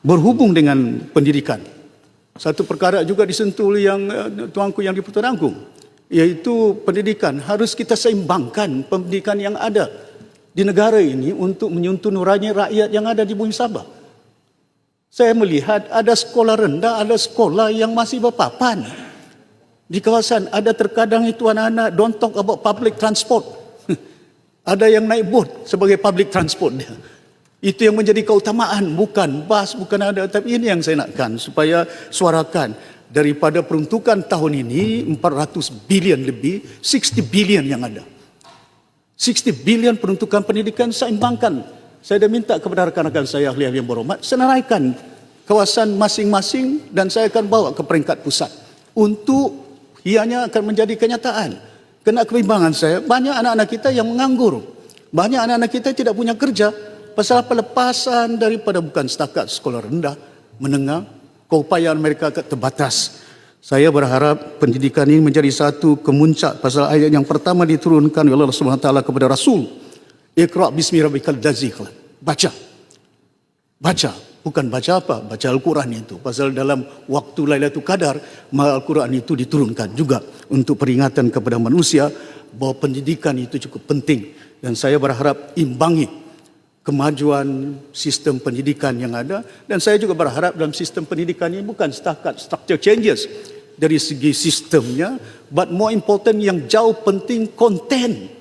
berhubung dengan pendidikan. Satu perkara juga disentuh yang eh, tuanku yang di Pertuan Agong iaitu pendidikan harus kita seimbangkan pendidikan yang ada di negara ini untuk menyentuh nurani rakyat yang ada di bumi Sabah. Saya melihat ada sekolah rendah, ada sekolah yang masih berpapan. Di kawasan ada terkadang itu anak-anak don't talk about public transport. ada yang naik bot sebagai public transport dia. Itu yang menjadi keutamaan, bukan bas, bukan ada. Tapi ini yang saya nakkan supaya suarakan daripada peruntukan tahun ini 400 bilion lebih, 60 bilion yang ada. 60 bilion peruntukan pendidikan saya imbangkan. Saya dah minta kepada rakan-rakan saya ahli-ahli yang berhormat, senaraikan kawasan masing-masing dan saya akan bawa ke peringkat pusat untuk ianya akan menjadi kenyataan. Kena kebimbangan saya, banyak anak-anak kita yang menganggur. Banyak anak-anak kita tidak punya kerja pasal pelepasan daripada bukan setakat sekolah rendah, menengah, keupayaan mereka terbatas. Saya berharap pendidikan ini menjadi satu kemuncak pasal ayat yang pertama diturunkan oleh Allah Subhanahu taala kepada Rasul. Iqra bismi rabbikal ladzi khalaq. Baca. Baca, bukan baca apa? Baca Al-Quran itu. Pasal dalam waktu Lailatul Qadar, maka Al-Quran itu diturunkan juga untuk peringatan kepada manusia bahawa pendidikan itu cukup penting dan saya berharap imbangi kemajuan sistem pendidikan yang ada. Dan saya juga berharap dalam sistem pendidikan ini bukan setakat structure changes dari segi sistemnya but more important yang jauh penting konten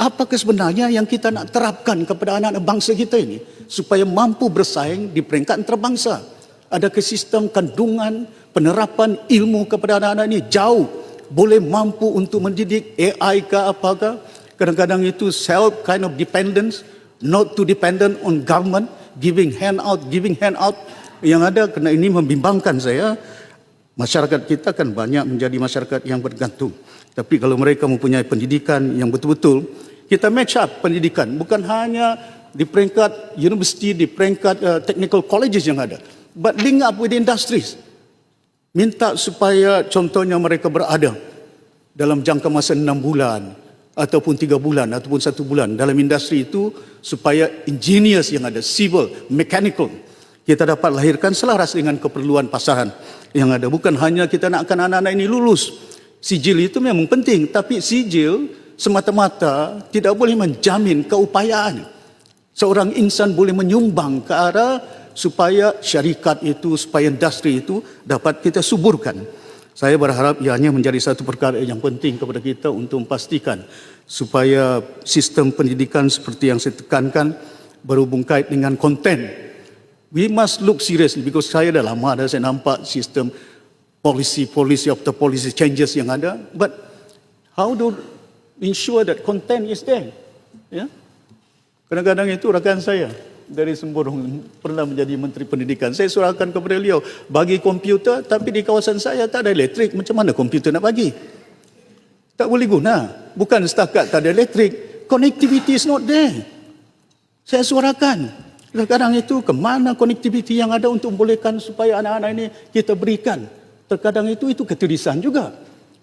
apakah sebenarnya yang kita nak terapkan kepada anak-anak bangsa kita ini supaya mampu bersaing di peringkat antarabangsa? Adakah sistem kandungan penerapan ilmu kepada anak-anak ini jauh boleh mampu untuk mendidik AI ke apakah? Kadang-kadang itu self kind of dependence not too dependent on government giving hand out giving hand out. Yang ada kerana ini membimbangkan saya masyarakat kita kan banyak menjadi masyarakat yang bergantung. Tapi kalau mereka mempunyai pendidikan yang betul-betul kita match up pendidikan. Bukan hanya di peringkat universiti di peringkat uh, technical colleges yang ada. But link up with industries. Minta supaya contohnya mereka berada dalam jangka masa enam bulan ataupun tiga bulan ataupun satu bulan. Dalam industri itu supaya engineers yang ada civil, mechanical kita dapat lahirkan selaras dengan keperluan pasaran yang ada. Bukan hanya kita nakkan anak-anak ini lulus. Sijil itu memang penting tapi sijil semata-mata tidak boleh menjamin keupayaan. Seorang insan boleh menyumbang ke arah supaya syarikat itu supaya industri itu dapat kita suburkan saya berharap ianya menjadi satu perkara yang penting kepada kita untuk memastikan supaya sistem pendidikan seperti yang saya tekankan berhubung kait dengan konten. We must look seriously because saya dah lama dah saya nampak sistem policy policy the policy changes yang ada but how to ensure that content is there yeah? kadang-kadang itu rakan saya dari Semborong pernah menjadi Menteri Pendidikan. Saya surahkan kepada beliau bagi komputer tapi di kawasan saya tak ada elektrik. Macam mana komputer nak bagi? Tak boleh guna. Bukan setakat tak ada elektrik. Connectivity is not there. Saya suarakan. Sekarang itu ke mana connectivity yang ada untuk membolehkan supaya anak-anak ini kita berikan. Terkadang itu itu ketulisan juga.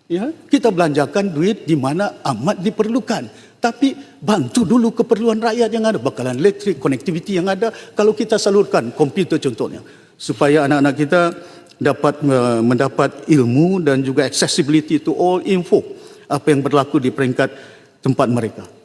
Ya, kita belanjakan duit di mana amat diperlukan. Tapi bantu dulu keperluan rakyat yang ada. Bakalan elektrik, konektiviti yang ada. Kalau kita salurkan komputer contohnya. Supaya anak-anak kita dapat mendapat ilmu dan juga accessibility to all info. Apa yang berlaku di peringkat tempat mereka.